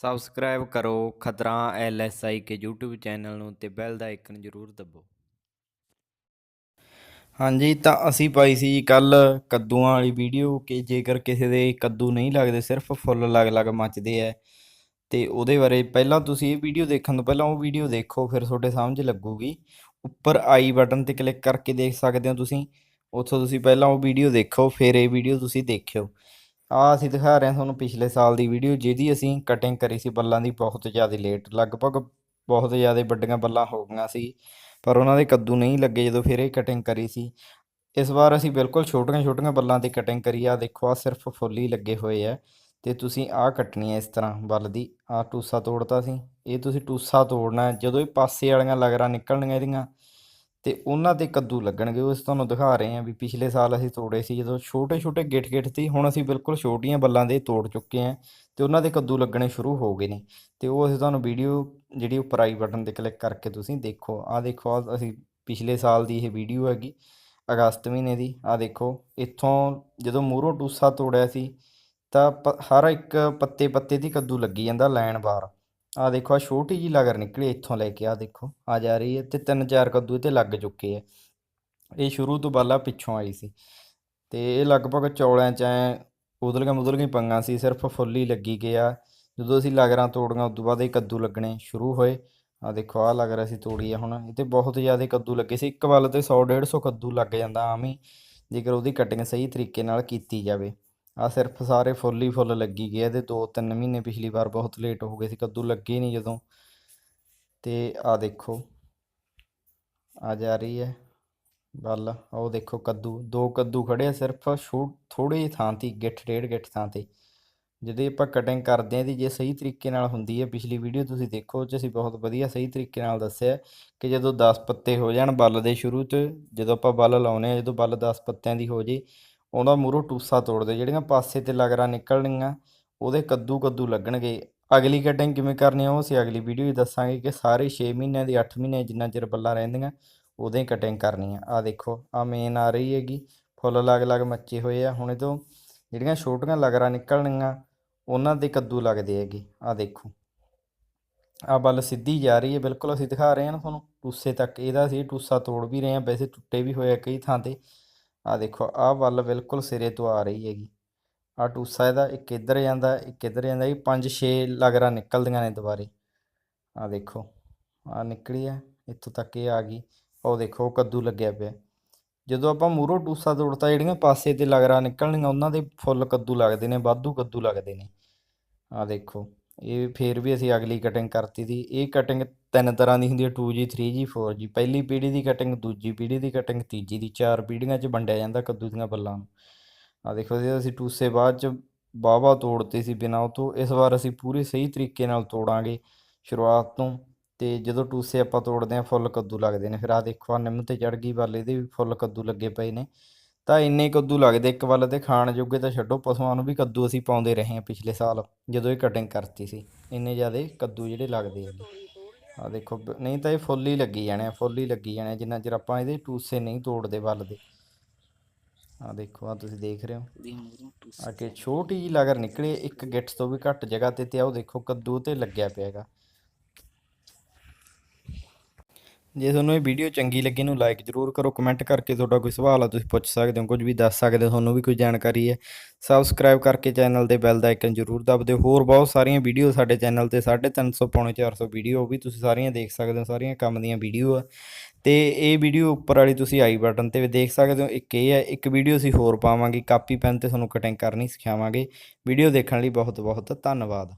Subscribe ਕਰੋ ਖਤਰਾ ਐਲਐਸਆਈ ਕੇ YouTube ਚੈਨਲ ਨੂੰ ਤੇ ਬੈਲ ਦਾ ਆਈਕਨ ਜ਼ਰੂਰ ਦਬਾਓ ਹਾਂਜੀ, ਤਾਂ ਅਸੀਂ ਪਾਈ ਸੀ ਜੀ ਕੱਲ ਕੱਦੂਆਂ ਵਾਲੀ ਵੀਡੀਓ ਕਿ ਜੇਕਰ ਕਿਸੇ ਦੇ ਕੱਦੂ ਨਹੀਂ ਲੱਗਦੇ, ਸਿਰਫ ਫੁੱਲ ਲੱਗ-ਲੱਗ ਮੱਚਦੇ ਐ। ਤੇ ਉਹਦੇ ਬਾਰੇ ਪਹਿਲਾਂ ਤੁਸੀਂ ਇਹ ਵੀਡੀਓ ਦੇਖਣ ਤੋਂ ਪਹਿਲਾਂ ਉਹ ਵੀਡੀਓ ਦੇਖੋ, ਫਿਰ ਤੁਹਾਡੇ ਸਮਝ ਲੱਗੂਗੀ। ਉੱਪਰ ਆਈ ਬਟਨ ਤੇ ਕਲਿੱਕ ਕਰਕੇ ਦੇਖ ਸਕਦੇ ਹੋ ਤੁਸੀਂ। ਉੱਥੋਂ ਤੁਸੀਂ ਪਹਿਲਾਂ ਉਹ ਵੀਡੀਓ ਦੇਖੋ, ਫਿਰ ਇਹ ਵੀਡੀਓ ਤੁਸੀਂ ਦੇਖਿਓ। ਆ ਅਸੀਂ ਦਿਖਾ ਰਹੇ ਹਾਂ ਤੁਹਾਨੂੰ ਪਿਛਲੇ ਸਾਲ ਦੀ ਵੀਡੀਓ, ਜਿਹਦੀ ਅਸੀਂ ਕਟਿੰਗ ਕਰੀ ਸੀ ਬੱਲਾਂ ਦੀ, ਬਹੁਤ ਜ਼ਿਆਦਾ ਲੇਟ ਲਗਭਗ ਬਹੁਤ ਜ਼ਿਆਦਾ ਵੱਡੀਆਂ ਬੱਲਾਂ ਹੋ ਗਈਆਂ ਸੀ, ਪਰ ਉਹਨਾਂ ਦੇ ਕੱਦੂ ਨਹੀਂ ਲੱਗੇ ਜਦੋਂ ਫਿਰ ਇਹ ਕਟਿੰਗ ਕਰੀ ਸੀ। ਇਸ ਵਾਰ ਅਸੀਂ ਬਿਲਕੁਲ ਛੋਟੀਆਂ ਛੋਟੀਆਂ ਬੱਲਾਂ ਦੀ ਕਟਿੰਗ ਕਰੀ ਆ, ਦੇਖੋ ਆ ਸਿਰਫ ਫੁੱਲ ਹੀ ਲੱਗੇ ਹੋਏ ਆ, ਤੇ ਤੁਸੀਂ ਆਹ ਕੱਟਣੀ ਹੈ ਇਸ ਤਰ੍ਹਾਂ ਬੱਲ ਦੀ, ਆਹ ਟੂਸਾ ਤੋੜਤਾ ਸੀ, ਇਹ ਤੁਸੀਂ ਟੂਸਾ ਤੋੜਨਾ, ਜਦੋਂ ਇਹ ਪਾਸੇ ਵਾਲੀਆਂ ਲਗਰਾਂ ਨਿਕਲਣਗੀਆਂ ਇਹਦੀਆਂ ਤੇ ਉਹਨਾਂ ਤੇ ਕੱਦੂ ਲੱਗਣਗੇ, ਉਹ ਅਸੀਂ ਤੁਹਾਨੂੰ ਦਿਖਾ ਰਹੇ ਹਾਂ ਵੀ ਪਿਛਲੇ ਸਾਲ ਅਸੀਂ ਤੋੜੇ ਸੀ, ਜਦੋਂ ਛੋਟੇ ਛੋਟੇ ਗਿੱਠ ਗਿੱਠ ਸੀ, ਹੁਣ ਅਸੀਂ ਬਿਲਕੁਲ ਛੋਟੀਆਂ ਬੱਲਾਂ ਦੇ ਤੋੜ ਚੁੱਕੇ ਹਾਂ ਤੇ ਉਹਨਾਂ ਦੇ ਕੱਦੂ ਲੱਗਣੇ ਸ਼ੁਰੂ ਹੋ ਗਏ ਨੇ। ਤੇ ਉਹ ਅਸੀਂ ਤੁਹਾਨੂੰ ਵੀਡੀਓ ਜਿਹੜੀ ਉੱਪਰ ਆਈ ਬਟਨ ਤੇ ਕਲਿੱਕ ਕਰਕੇ ਤੁਸੀਂ ਦੇਖੋ। ਆਹ ਦੇਖੋ, ਆਹ ਅਸੀਂ ਪਿਛਲੇ ਸਾਲ ਦੀ ਇਹ ਵੀਡੀਓ ਹੈਗੀ, ਅਗਸਤ ਮਹੀਨੇ ਦੀ, ਆਹ ਦੇਖੋ, ਇੱਥੋਂ ਜਦੋਂ ਮੂਹਰੋਂ ਟੂਸਾ ਤੋੜਿਆ ਸੀ, ਤਾਂ ਪ- ਹਰ ਇੱਕ ਪੱਤੇ ਪੱਤੇ ਦੀ ਕੱਦੂ ਲੱਗੀ ਜਾਂਦਾ ਲਾਈਨ ਬਾਰ ਆਹ ਦੇਖੋ ਆ ਛੋਟੀ ਜੀ ਲਗਰ ਨਿਕਲੀ ਇੱਥੋਂ ਲੈ ਕੇ, ਆਹ ਦੇਖੋ, ਆ ਜਾ ਰਹੀ ਹੈ ਤੇ ਤਿੰਨ ਚਾਰ ਕੱਦੂ ਇਹ ਤੇ ਲੱਗ ਚੁੱਕੇ ਆ। ਇਹ ਸ਼ੁਰੂ ਤੋਂ ਬਾਲਾ ਪਿੱਛੋਂ ਆਈ ਸੀ ਤੇ ਇਹ ਲਗਭਗ ਚੌਲਿਆਂ ਚ ਐ ਉਦਲਗਾ ਮੁਦਲਗਾ ਪੰਗਾ ਸੀ, ਸਿਰਫ ਫੁੱਲ ਹੀ ਲੱਗੀ ਗਿਆ ਜਦੋਂ ਅਸੀਂ ਲਗਰਾਂ ਤੋੜੀਆਂ, ਉਦੋਂ ਬਾਅਦ ਇਹ ਕੱਦੂ ਲੱਗਣੇ ਸ਼ੁਰੂ ਹੋਏ। ਆ ਦੇਖੋ ਆ ਲਗਰ ਅਸੀਂ ਤੋੜੀ ਆ ਹੁਣ, ਇਹ ਤੇ ਬਹੁਤ ਜ਼ਿਆਦਾ ਕੱਦੂ ਲੱਗੇ ਸੀ। ਇੱਕ ਵੱਲ ਤੇ 100 150 ਕੱਦੂ ਲੱਗ ਜਾਂਦਾ, ਆਮ ਹੀ, ਜੇਕਰ ਉਹਦੀ ਕਟਿੰਗ ਸਹੀ ਤਰੀਕੇ ਨਾਲ ਕੀਤੀ ਜਾਵੇ। ਆ ਸਿਰਫ ਸਾਰੇ ਫੁੱਲ ਹੀ ਫੁੱਲ ਲੱਗੀ ਗਏ ਇਹਦੇ 2-3 ਮਹੀਨੇ ਪਿਛਲੀ ਵਾਰ ਬਹੁਤ ਲੇਟ ਹੋ ਗਏ ਸੀ, ਕੱਦੂ ਲੱਗੇ ਨਹੀਂ ਜਦੋਂ। ਤੇ ਆ ਦੇਖੋ, ਆ ਜਾ ਰਹੀ ਹੈ ਬੱਲ ਉਹ ਦੇਖੋ ਕੱਦੂ, ਦੋ ਕੱਦੂ ਖੜੇ ਆ ਸਿਰਫ, ਛੋਟ ਥੋੜੀ ਜਿਹੀ ਥਾਂ ਤੇ, ਗਿੱਠ, ਡੇਢ ਗਿੱਠ ਥਾਂ ਤੇ। ਜਦੋਂ ਆਪਾਂ ਕਟਿੰਗ ਕਰਦੇ ਆ ਦੀ ਜੇ ਸਹੀ ਤਰੀਕੇ ਨਾਲ ਹੁੰਦੀ ਹੈ, ਪਿਛਲੀ ਵੀਡੀਓ ਤੁਸੀਂ ਦੇਖੋ, ਉਹ 'ਚ ਅਸੀਂ ਬਹੁਤ ਵਧੀਆ ਸਹੀ ਤਰੀਕੇ ਨਾਲ ਦੱਸਿਆ ਕਿ ਜਦੋਂ 10 ਪੱਤੇ ਹੋ ਜਾਣ ਬੱਲ ਦੇ ਸ਼ੁਰੂ 'ਚ, ਜਦੋਂ ਆਪਾਂ ਬੱਲ ਲਾਉਨੇ ਆ ਜਦੋਂ ਬੱਲ 10 ਪੱਤਿਆਂ ਦੀ ਹੋ ਜੇ ਉਹਦਾ ਮੂਹਰੋਂ ਟੂਸਾ ਤੋੜਦੇ, ਜਿਹੜੀਆਂ ਪਾਸੇ ਤੇ ਲਗਰਾਂ ਨਿਕਲਣੀਆਂ, ਉਹਦੇ ਕੱਦੂ ਕੱਦੂ ਲੱਗਣਗੇ। ਅਗਲੀ ਕਟਿੰਗ ਕਿਵੇਂ ਕਰਨੀ ਆ, ਉਹ ਅਸੀਂ ਅਗਲੀ ਵੀਡੀਓ 'ਚ ਦੱਸਾਂਗੇ ਕਿ ਸਾਰੇ 6 ਮਹੀਨਿਆਂ ਦੀ 8 ਮਹੀਨੇ ਜਿੰਨਾ ਚਿਰ ਬੱਲਾਂ ਰਹਿੰਦੀਆਂ ਉਦੋਂ ਕਟਿੰਗ ਕਰਨੀ ਆ। ਆ ਦੇਖੋ ਆ ਮੇਨ ਆ ਰਹੀ ਹੈਗੀ, ਫੁੱਲ ਲੱਗ ਲੱਗ ਮੱਚੇ ਹੋਏ ਆ। ਹੁਣ ਇਹ ਤੋਂ ਜਿਹੜੀਆਂ ਛੋਟੀਆਂ ਲਗਰਾਂ ਨਿਕਲਣੀਆਂ, ਉਹਨਾਂ ਦੇ ਕੱਦੂ ਲੱਗਦੇ ਹੈਗੇ। ਆ ਦੇਖੋ। ਆ ਬੱਲ ਸਿੱਧੀ ਜਾ ਰਹੀ ਹੈ, ਬਿਲਕੁਲ ਅਸੀਂ ਦਿਖਾ ਰਹੇ ਹਾਂ ਤੁਹਾਨੂੰ, ਟੂਸੇ ਤੱਕ। ਇਹਦਾ ਅਸੀਂ ਟੂਸਾ ਤੋੜ ਵੀ ਰਹੇ ਹਾਂ, ਵੈਸੇ ਟੁੱਟੇ ਵੀ ਹੋਏ ਆ ਕਈ ਥਾਂ ਤੇ। ਆ ਦੇਖੋ, ਆਹ ਵੱਲ ਬਿਲਕੁਲ ਸਿਰੇ ਤੋਂ ਆ ਰਹੀ ਹੈਗੀ। ਆ ਟੂਸਾ ਇਹਦਾ, ਇੱਕ ਇੱਧਰ ਜਾਂਦਾ, ਇੱਕ ਇੱਧਰ ਜਾਂਦਾ, ਇਹ ਪੰਜ ਛੇ ਲਗਰਾਂ ਨਿਕਲਦੀਆਂ ਨੇ ਦੁਬਾਰੇ। ਆ ਦੇਖੋ ਆ ਨਿਕਲੀ ਆ ਇੱਥੋਂ ਤੱਕ ਇਹ ਆ ਗਈ। ਉਹ ਦੇਖੋ ਕੱਦੂ ਲੱਗਿਆ ਪਿਆ। ਜਦੋਂ ਆਪਾਂ ਮੂਹਰੋਂ ਟੂਸਾ ਤੋੜਤਾ, ਜਿਹੜੀਆਂ ਪਾਸੇ ਤੇ ਲਗਰਾਂ ਨਿਕਲਣੀਆਂ, ਉਹਨਾਂ ਦੇ ਫੁੱਲ ਕੱਦੂ ਲੱਗਦੇ ਨੇ, ਵਾਧੂ ਕੱਦੂ ਲੱਗਦੇ ਨੇ। ਆ ਦੇਖੋ ਇਹ ਫਿਰ ਵੀ ਅਸੀਂ ਅਗਲੀ ਕਟਿੰਗ ਕਰਤੀ ਦੀ ਇਹ ਕਟਿੰਗ ਤਿੰਨ ਤਰ੍ਹਾਂ ਦੀ ਹੁੰਦੀ ਹੈ 2G 3G 4G ਪਹਿਲੀ ਪੀੜ੍ਹੀ ਦੀ ਕਟਿੰਗ ਦੂਜੀ ਪੀੜ੍ਹੀ ਦੀ ਕਟਿੰਗ ਤੀਜੀ ਦੀ। ਚਾਰ ਪੀੜ੍ਹੀਆਂ 'ਚ ਵੰਡਿਆ ਜਾਂਦਾ ਕੱਦੂ ਦੀਆਂ ਬੱਲਾਂ ਨੂੰ। ਆ ਦੇਖੋ ਜੀ ਅਸੀਂ ਟੂਸੇ ਬਾਅਦ 'ਚ ਵਾਹਵਾ ਤੋੜਤੇ ਸੀ ਬਿਨਾਂ ਉਹ ਤੋਂ ਇਸ ਵਾਰ ਅਸੀਂ ਪੂਰੇ ਸਹੀ ਤਰੀਕੇ ਨਾਲ ਤੋੜਾਂਗੇ ਸ਼ੁਰੂਆਤ ਤੋਂ। ਤੇ ਜਦੋਂ ਟੂਸੇ ਆਪਾਂ ਤੋੜਦੇ ਆ ਫੁੱਲ ਕੱਦੂ ਲੱਗਦੇ ਨੇ। ਫਿਰ ਆ ਦੇਖੋ ਆ ਨਿੰਮ ਤੇ ਚੜ ਗਈ, ਵੱਲ ਇਹਦੇ ਵੀ ਫੁੱਲ ਕੱਦੂ ਲੱਗੇ ਪਏ ਨੇ। ਤਾਂ ਇੰਨੇ ਕੱਦੂ ਲੱਗਦੇ ਇੱਕ ਵੱਲ ਤੇ ਖਾਣ ਜੋਗੇ ਤਾਂ ਛੱਡੋ ਪਸ਼ੂਆਂ ਨੂੰ ਵੀ ਕੱਦੂ ਅਸੀਂ ਪਾਉਂਦੇ ਰਹੇ ਹਾਂ ਪਿਛਲੇ ਸਾਲ ਜਦੋਂ ਇਹ ਕਟਿੰਗ ਕਰਤੀ ਸੀ। ਇੰਨੇ ਜ਼ਿਆਦੇ ਕੱਦੂ ਜਿਹੜੇ ਲੱਗਦੇ ਆ। ਆ ਦੇਖੋ ਨਹੀਂ ਤਾਂ ਇਹ ਫੁੱਲ ਹੀ ਲੱਗੀ ਜਾਣੇ ਆ ਫੁੱਲ ਹੀ ਲੱਗੀ ਜਾਣੇ ਆ, ਜਿੰਨਾ ਚਿਰ ਆਪਾਂ ਇਹਦੇ ਟੂਸੇ ਨਹੀਂ ਤੋੜਦੇ ਵੱਲ ਦੇ। ਆ ਦੇਖੋ ਆ ਤੁਸੀਂ ਦੇਖ ਰਹੇ ਹੋ। ਅੱਗੇ ਛੋਟੀ ਜਿਹੀ ਲਗਰ ਨਿਕਲੇ ਇੱਕ ਗਿੱਠ ਤੋਂ ਵੀ ਘੱਟ ਜਗ੍ਹਾ ਤੇ ਤੇ ਆ ਉਹ ਦੇਖੋ ਕੱਦੂ ਤੇ ਲੱਗਿਆ ਪਿਆ ਹੈਗਾ ਜੇ ਤੁਹਾਨੂੰ ਇਹ ਵੀਡੀਓ ਚੰਗੀ ਲੱਗੀ ਨੂੰ ਲਾਈਕ ਜ਼ਰੂਰ ਕਰੋ ਕਮੈਂਟ ਕਰਕੇ ਤੁਹਾਡਾ ਕੋਈ ਸਵਾਲ ਆ, ਤੁਸੀਂ ਪੁੱਛ ਸਕਦੇ ਹੋ, ਕੁਝ ਵੀ ਦੱਸ ਸਕਦੇ ਹੋ, ਤੁਹਾਨੂੰ ਵੀ ਕੋਈ ਜਾਣਕਾਰੀ ਹੈ। ਸਬਸਕ੍ਰਾਈਬ ਕਰਕੇ ਚੈਨਲ ਦੇ ਬੈਲ ਦਾ ਆਈਕਨ ਜ਼ਰੂਰ ਦਬ ਦਿਓ। ਹੋਰ ਬਹੁਤ ਸਾਰੀਆਂ ਵੀਡੀਓ ਸਾਡੇ ਚੈਨਲ ਤੇ 350 ਪੌਣੇ 400 ਵੀਡੀਓ ਉਹ ਵੀ ਤੁਸੀਂ ਸਾਰੀਆਂ ਦੇਖ ਸਕਦੇ ਹੋ, ਸਾਰੀਆਂ ਕੰਮ ਦੀਆਂ ਵੀਡੀਓ ਆ। ਤੇ ਇਹ ਵੀਡੀਓ ਉੱਪਰ ਵਾਲੀ ਤੁਸੀਂ ਆਈ ਬਟਨ ਤੇ ਵੀ ਦੇਖ ਸਕਦੇ ਹੋ, ਇੱਕ ਇਹ ਹੈ, ਇੱਕ ਵੀਡੀਓ ਅਸੀਂ ਹੋਰ ਪਾਵਾਂਗੇ ਕਾਪੀ ਪੈਨ ਤੇ ਤੁਹਾਨੂੰ ਕਟਿੰਗ ਕਰਨੀ ਸਿਖਾਵਾਂਗੇ। ਵੀਡੀਓ ਦੇਖਣ ਲਈ ਬਹੁਤ ਬਹੁਤ ਧੰਨਵਾਦ।